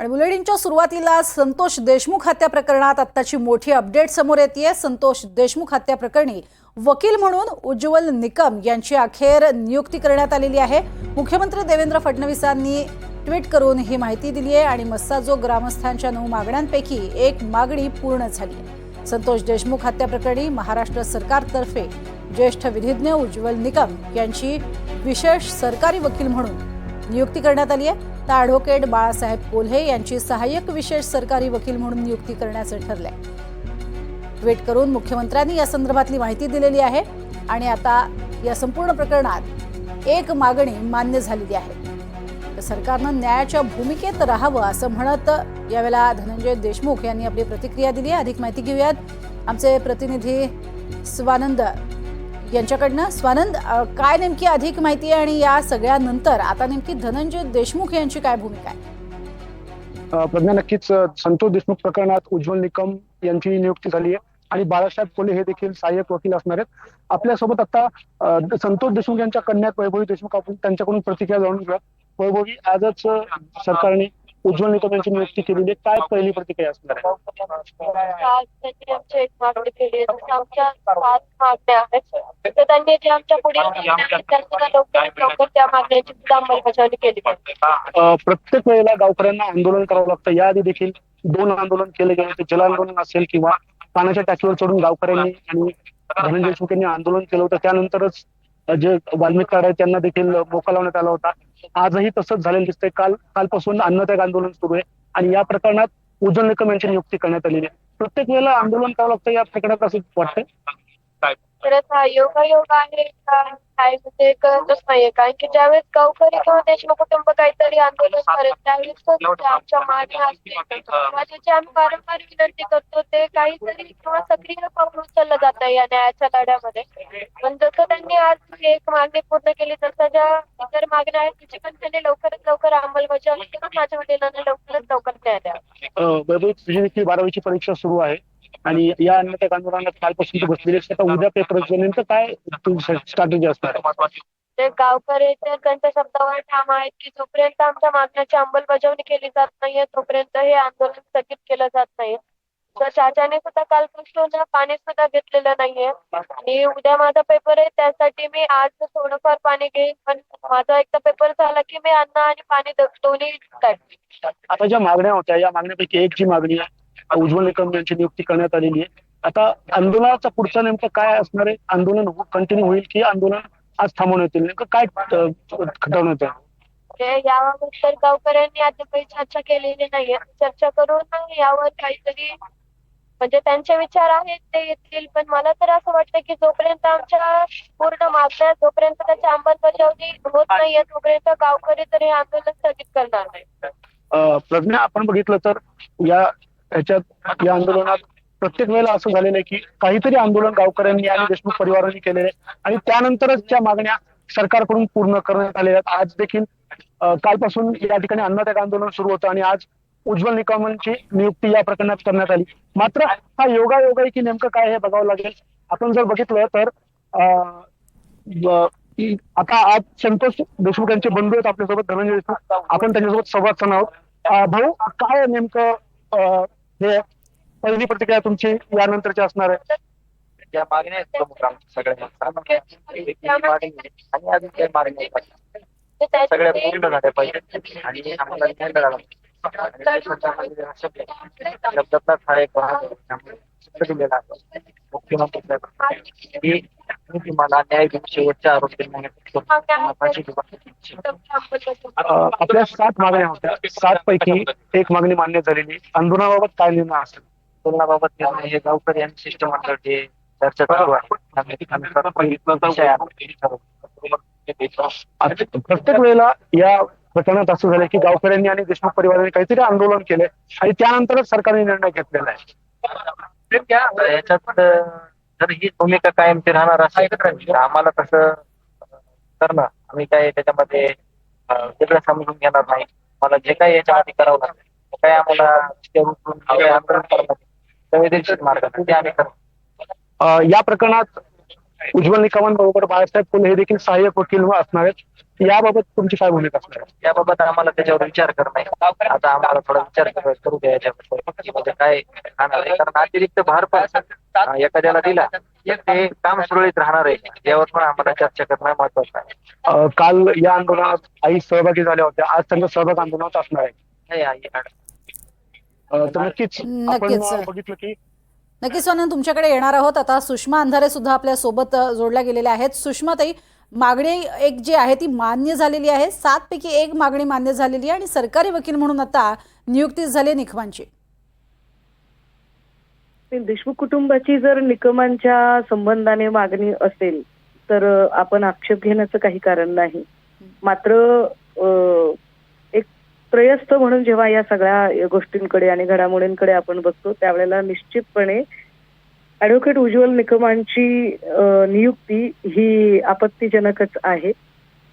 आणि बुलेटिनच्या सुरुवातीला संतोष देशमुख हत्या प्रकरणात आत्ताची मोठी अपडेट समोर येते संतोष देशमुख हत्या प्रकरणी वकील म्हणून उज्ज्वल निकम यांची अखेर नियुक्ती करण्यात आलेली आहे. मुख्यमंत्री देवेंद्र फडणवीसांनी ट्विट करून ही माहिती दिली आहे आणि मस्साजो ग्रामस्थांच्या नऊ मागण्यांपैकी एक मागणी पूर्ण झाली आहे. संतोष देशमुख हत्या प्रकरणी महाराष्ट्र सरकारतर्फे ज्येष्ठ विधिज्ञ उज्ज्वल निकम यांची विशेष सरकारी वकील म्हणून नियुक्ती करण्यात आली आहे. तर ॲडव्होकेट बाळासाहेब कोल्हे यांची सहाय्यक विशेष सरकारी वकील म्हणून नियुक्ती करण्याचं ठरलंय. ट्विट करून मुख्यमंत्र्यांनी या संदर्भातली माहिती दिलेली आहे आणि आता या संपूर्ण प्रकरणात एक मागणी मान्य झालेली आहे. तर सरकारनं न्यायाच्या भूमिकेत राहावं असं म्हणत यावेळेला धनंजय देशमुख यांनी आपली प्रतिक्रिया दिली अधिक माहिती घेऊयात. आमचे प्रतिनिधी स्वानंद यांच्याकडनं. स्वानंद काय नेमकी अधिक माहिती आहे आणि या सगळ्यानंतर आता नेमकी धनंजय देशमुख यांची काय भूमिका आहे? प्रज्ञा नक्कीच संतोष देशमुख प्रकरणात उज्ज्वल निकम यांची नियुक्ती झाली आहे आणि बाळासाहेब कोले हे देखील सहाय्यक वकील असणार आहेत. आपल्यासोबत आता संतोष देशमुख यांच्या कन्या वैभवी देशमुख आपण त्यांच्याकडून प्रतिक्रिया जाणून घेऊया वैभवी आजच सरकारने उज्ज्वल निकम यांची नियुक्ती केलेली काय पहिली प्रतिक्रिया असणार आहे? आज त्यांनी आमच्या एक मागणी केली आहे जसं आमच्या सात मागण्या आहेत. तर त्यांनी जे आमच्या पुढील मागण्या आहेत त्या सुद्धा लवकरात लवकर त्या मागण्यांची सुद्धा अंमलबजावणी केली पाहिजे. अ, प्रत्येक वेळेला गावकऱ्यांना आंदोलन करावं लागतं. याआधी देखील दोन आंदोलन केले गेले होते. जल आंदोलन असेल किंवा पाण्याच्या टाकीवर चढून गावकऱ्यांनी आणि धनंजय देशमुख यांनी आंदोलन केलं होतं. त्यानंतरच अ, जे वाल्मिक आहे त्यांना देखील मोका लावण्यात आला होता. आजही तसंच झालेलं दिसतंय. काल कालपासून अन्नत्याग आंदोलन सुरू आहे आणि या प्रकरणात उजल निकम यांची नियुक्ती करण्यात आलेली आहे. प्रत्येक वेळेला आंदोलन करावं लागतं या प्रकरणात असं वाटतंय? तर हा योगायोग आहे. का काय म्हणजे कळतच नाहीये. कारण की ज्यावेळेस गावकरी किंवा देशमुख कुटुंब काहीतरी आंदोलन करेल त्यावेळेस त्या आमच्या मागण्या असतील किंवा ज्याची आम्ही वारंवार विनंती करतो ते काहीतरी किंवा सक्रिय पाऊल उचललं जात या न्यायाच्या लढ्यामध्ये. पण जसं त्यांनी आज एक मागणी पूर्ण केली तसं ज्या इतर मागण्या आहेत त्याची पण त्यांनी लवकरात लवकर अंमलबजावणी करून माझ्या वडिलांना लवकरात लवकर न्याय द्यावा. बारावीची परीक्षा सुरू आहे. आणि या आंदोलनात कालपासून तू बसलेली. आता उद्या पेपर नेमकं काय स्ट्रॅटेजी असणार? गावकरी तर त्यांच्या शब्दावर ठाम आहेत की जोपर्यंत आमच्या मागण्याची अंमलबजावणी केली जात नाहीये तोपर्यंत हे आंदोलन स्थगित केलं जात नाही. तर चाचाने सुद्धा कालपासून पाणी सुद्धा घेतलेलं नाहीये. आणि उद्या माझा पेपर आहे त्यासाठी मी आज थोडंफार पाणी घेईन. पण माझा एकदा पेपर झाला की मी अन्न आणि पाणी दोन्ही काढते. आता ज्या मागण्या होत्या या मागण्यापैकी एक जी मागणी आहे उज्ज्वल निकम यांची नियुक्ती करण्यात आलेली आहे. आता आंदोलनाचा पुढचा नेमकं काय असणार आहे? आंदोलन कंटिन्यू होईल की आंदोलन आज थांबवण्यात येईल? नेमकं काय अ, खटवण्यात आहे यावर तर गावकऱ्यांनी आता काही चर्चा केलेली नाहीये. चर्चा करून यावर काहीतरी म्हणजे त्यांचे विचार आहेत ते येतील. पण मला तर असं वाटतं की जोपर्यंत आमच्या पूर्ण मागण्या जोपर्यंत त्याची अंमलबजावणी होत नाहीये तोपर्यंत गावकरी तर हे आंदोलन स्थगित करणार नाही प्रज्ञा आपण बघितलं तर या ह्याच्यात या आंदोलनात प्रत्येक वेळेला असं झालेलं आहे की काहीतरी आंदोलन गावकऱ्यांनी आणि देशमुख परिवारांनी केलेलं आहे. आणि त्यानंतरच त्या मागण्या सरकारकडून पूर्ण करण्यात आलेल्या आहेत. आज देखील कालपासून या ठिकाणी अन्नत्याग आंदोलन सुरू होतं आणि आज उज्ज्वल निकमांची नियुक्ती या प्रकरणात करण्यात आली. मात्र हा योगायोग आहे की नेमकं काय हे बघावं लागेल. आपण जर बघितलं तर अ, आता आज संतोष देशमुख यांचे बंधू आहेत आपल्यासोबत धनंजय देशमुख. आपण त्यांच्यासोबत संवाद साधणार आहोत. भाऊ काय नेमकं अ, हे पहिली प्रतिक्रिया तुमची यानंतरची असणार आहे. ज्या मागण्या आहेत प्रमुख आमच्या सगळ्या मागणी आणि अजून काही सगळ्या पूर्ण झाल्या पाहिजे. आणि आम्हाला न्याय मिळाला हा एक भाग आहे. दिलेला आहे. मुख्यमंत्री साहेब तुम्ही तुम्हाला न्याय देऊन शेवटच्या आरोग्य आपल्या सात मागण्या होत्या. सात पैकी एक मागणी मान्य झालेली. आंदोलनाबाबत काय निर्णय असेल? तुलनाबाबत निर्णय हे गावकरी आणि शिष्टमंडळ जे चर्चा चालू आहे. प्रत्येक वेळेला या प्रकरणात असं झालं की गावकऱ्यांनी आणि देशमुख परिवाराने काहीतरी आंदोलन केलंय आणि त्यानंतरच सरकारने निर्णय घेतलेला आहे. याच्यात जर ही भूमिका कायमची राहणार असेल. तर आम्हाला तसं अं, करणं. आम्ही काय त्याच्यामध्ये वेगळं समजून घेणार नाही. मला जे काही याच्यामध्ये करावं लागेल ते काय आम्हाला आंदोलन करावं लागेल संवेदनशील मार्गाने ते आम्ही करू अ, या प्रकरणात उज्ज्वल निकमांबरोबर बाळासाहेब फुले हे देखील सहाय्यक वकील असणार आहेत. याबाबत तुमची काय भूमिका असणार आहे? याबाबत आम्हाला त्याच्यावर विचार करणं आहे आता आम्हाला थोडा विचार कर- करू द्या याच्याबद्दल की म्हणजे काय राहणार आहे? कारण अतिरिक्त भार पण अं, एखाद्याला दिला तर ते काम सुरळीत राहणार आहे. यावर पण आम्हाला चर्चा करणं महत्वाचं आहे. अं, काल या आंदोलनात आई सहभागी झाल्या होत्या. आज त्यांचा सहभाग आंदोलनात असणार आहे. नाही. अं, तर नक्कीच आपण नक्कीच. अं, बघितलं की नक्कीच स्वानंद तुमच्याकडे येणार आहोत. आता सुषमा अंधारे सुद्धा आपल्यासोबत जोडल्या गेलेल्या आहेत. सुषमाताई मागणी एक जी आहे ती मान्य झालेली आहे. सात पैकी एक मागणी मान्य झालेली आहे आणि सरकारी वकील म्हणून आता नियुक्ती झाली निकमांची. देशमुख कुटुंबाची जर निकमांच्या संबंधाने मागणी असेल तर आपण आक्षेप घेण्याचं काही कारण नाही. मात्र त्रयस्थ म्हणून जेव्हा या सगळ्या गोष्टींकडे आणि घडामोडींकडे आपण बघतो त्यावेळेला निश्चितपणे ऍडव्होकेट उज्ज्वल निकमांची नियुक्ती ही आपत्तीजनकच आहे.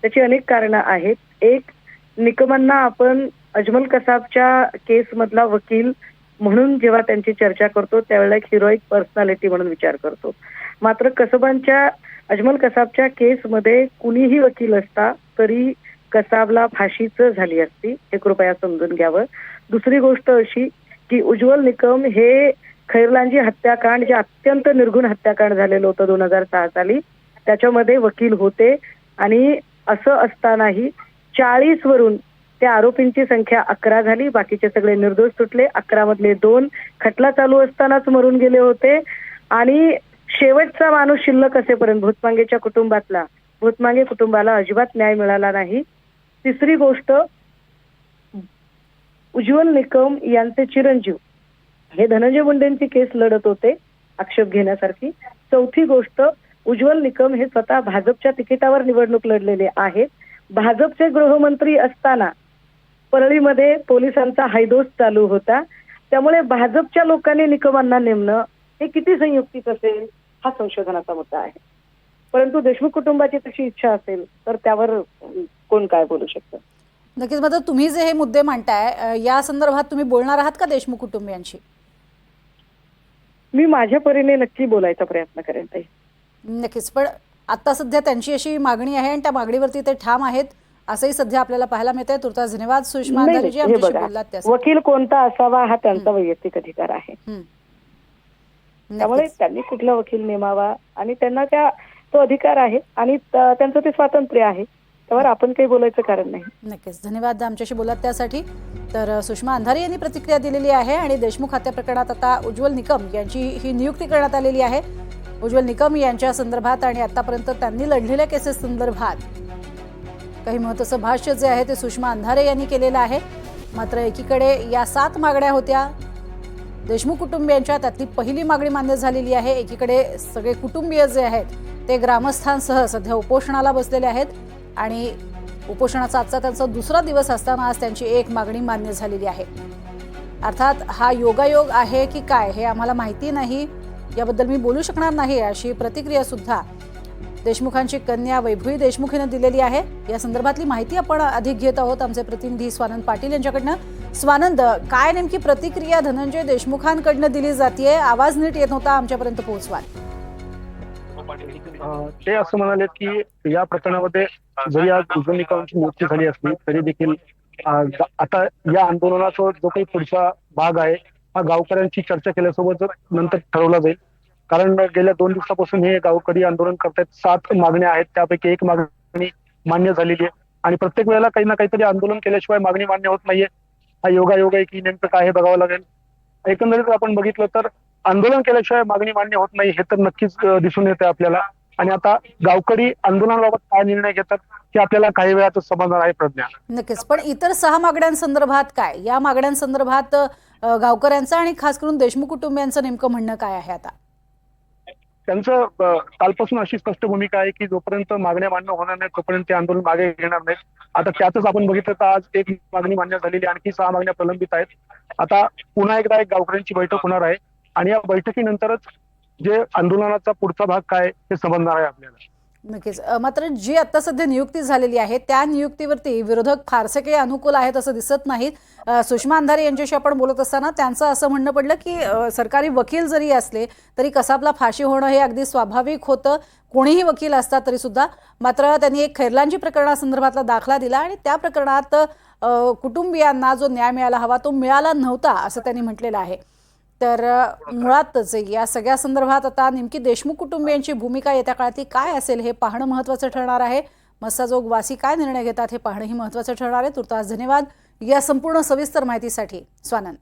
त्याची अनेक कारणं आहेत. एक निकमांना आपण अजमल कसाबच्या केसमधला वकील म्हणून जेव्हा त्यांची चर्चा करतो त्यावेळेला एक हिरोईक पर्सनॅलिटी म्हणून विचार करतो. मात्र कसबांच्या अजमल कसाबच्या केसमध्ये कुणीही वकील असता तरी कसाबला फाशीच झाली असती. हे कृपया समजून घ्यावं. दुसरी गोष्ट अशी की उज्ज्वल निकम हे खैरलांजी हत्याकांड जे अत्यंत निर्घुण हत्याकांड झालेलं होतं दोन हजार सहा साली त्याच्यामध्ये वकील होते. आणि असं असतानाही चाळीस वरून त्या आरोपींची संख्या अकरा झाली. बाकीचे सगळे निर्दोष सुटले. अकरा मधले दोन खटला चालू असतानाच मरून गेले होते. आणि शेवटचा माणूस शिल्लक असेपर्यंत भूतमांगेच्या कुटुंबातला भूतमांगे कुटुंबाला अजिबात न्याय मिळाला नाही. तिसरी गोष्ट उज्ज्वल निकम यांचे चिरंजीव. हे धनंजय मुंडेंची केस लढत होते आक्षेप घेण्यासारखी. चौथी गोष्ट उज्ज्वल निकम हे स्वतः भाजपच्या तिकिटावर निवडणूक लढलेले आहेत. भाजपचे गृहमंत्री असताना परळीमध्ये पोलिसांचा हायदोस चालू होता. त्यामुळे भाजपच्या लोकांनी निकमांना नेमणं हे किती संयुक्तिक असेल हा संशोधनाचा मुद्दा आहे. परंतु देशमुख कुटुंबाची तशी इच्छा असेल तर त्यावर कोण काय बोलू शकतं? नक्कीच मात्र तुम्ही जे हे मुद्दे मांडताय या संदर्भात तुम्ही बोलणार आहात का देशमुख कुटुंबियांशी? मी माझ्या परीने नक्की बोलायचा प्रयत्न करेन ताई. नक्कीच पण आता सध्या त्यांची अशी मागणी आहे आणि त्या मागणीवरती ते ठाम आहेत असंही सध्या आपल्याला पाहायला मिळतंय. तुर्तास धन्यवाद. सुषमा नाही, अंधारे जी नाही, हे आमच्याशी बघा बोललात त्यासाठी. वकील कोणता असावा हा त्यांचा वैयक्तिक अधिकार आहे. त्यामुळे नक्कीच. त्यांनी कुठला वकील नेमावा आणि त्यांना त्या तो अधिकार आहे आणि त- त्यांचं ते स्वातंत्र्य आहे. त्यावर आपण काही बोलायचं कारण नाही. नक्कीच. धन्यवाद आमच्याशी बोलत त्यासाठी. तर सुषमा अंधारे यांनी प्रतिक्रिया दिलेली आहे आणि देशमुख हत्या प्रकरणात आता उज्ज्वल निकम यांची ही नियुक्ती करण्यात आलेली आहे. उज्ज्वल निकम यांच्या संदर्भात आणि आतापर्यंत त्यांनी लढलेल्या केसेस संदर्भात काही महत्वाचं भाष्य जे आहे ते सुषमा अंधारे यांनी केलेलं आहे. मात्र एकीकडे या सात मागण्या होत्या. देशमुख कुटुंबियांच्या त्यातली पहिली मागणी मान्य झालेली आहे. एकीकडे सगळे कुटुंबीय जे आहेत ते ग्रामस्थांसह सध्या उपोषणाला बसलेले आहेत. आणि उपोषणाचा आजचा त्यांचा दुसरा दिवस असताना आज त्यांची एक मागणी मान्य झालेली आहे. अर्थात हा योगायोग आहे की काय हे आम्हाला माहिती नाही याबद्दल मी बोलू शकणार नाही अशी प्रतिक्रिया सुद्धा देशमुखांची कन्या वैभवी देशमुख हिनं दिलेली आहे. या संदर्भातली माहिती आपण अधिक घेत आहोत. आमचे प्रतिनिधी स्वानंद पाटील यांच्याकडनं. स्वानंद काय नेमकी प्रतिक्रिया धनंजय देशमुखांकडनं दिली जाते आवाज नीट येत नव्हता आमच्यापर्यंत पोहोचवा ते असं म्हणाले की या प्रकरणामध्ये जरी आज उज्ज्वल निकमांची नियुक्ती झाली असली तरी देखील आता या आंदोलनाचा जो काही पुढचा भाग आहे हा गावकऱ्यांची चर्चा केल्यासोबत नंतर ठरवला जाईल. कारण गेल्या दोन दिवसापासून हे गावकरी आंदोलन करतायत सात मागण्या आहेत त्यापैकी एक मागणी मान्य झालेली आहे. आणि प्रत्येक वेळेला काही ना काहीतरी आंदोलन केल्याशिवाय मागणी मान्य होत नाहीये. हा योगायोग आहे की नेमकं काय हे बघावं लागेल. एकंदरीत आपण बघितलं तर आंदोलन केल्याशिवाय मागणी मान्य होत नाही हे तर नक्कीच दिसून येते आपल्याला. आणि आता गावकरी आंदोलनाबाबत काय निर्णय घेतात हे आपल्याला काही वेळातच समजणार आहे प्रज्ञा. नक्कीच. पण इतर सहा मागण्यांसंदर्भात काय? या मागण्यांसंदर्भात गावकऱ्यांचं आणि खास करून देशमुख कुटुंबियांचं नेमकं म्हणणं काय आहे आता? त्यांचं कालपासून अशी स्पष्ट भूमिका आहे की जोपर्यंत मागण्या मान्य होणार नाही तोपर्यंत ते आंदोलन मागे घेणार नाहीत. आता त्यातच आपण बघितलं तर आज एक मागणी मान्य झालेली आहे, आणखी सहा मागण्या प्रलंबित आहेत. आता पुन्हा एकदा एक गावकऱ्यांची बैठक होणार आहे. आणि या बैठकीनंतरच जे आंदोलनाचा पुढचा भाग काय हे समजणार आहे आपल्याला. नक्कीच. मात्र जी आता सध्या नियुक्ती झालेली आहे त्या नियुक्तीवरती विरोधक फारसे काही अनुकूल आहेत असं दिसत नाहीत. सुषमा अंधारे यांच्याशी आपण बोलत असताना त्यांचं असं म्हणणं पडलं की सरकारी वकील जरी असले तरी कसाबला फाशी होणं हे अगदी स्वाभाविक होतं. कोणीही वकील असतात तरी सुद्धा. मात्र त्यांनी एक खैरलांजी प्रकरणासंदर्भातला दाखला दिला आणि त्या प्रकरणात कुटुंबियांना जो न्याय मिळायला हवा तो मिळाला नव्हता असं त्यांनी म्हटलेलं आहे. तर मुळातच या सगळ्या संदर्भात आता नेमकी देशमुख कुटुंबियांची भूमिका येत्या काळातली काय असेल हे पाहणं महत्त्वाचं ठरणार आहे. मस्साजोग वासी काय निर्णय घेतात हे पाहणंही महत्त्वाचं ठरणार आहे. तुर्तास धन्यवाद. या संपूर्ण सविस्तर माहितीसाठी स्वानंद.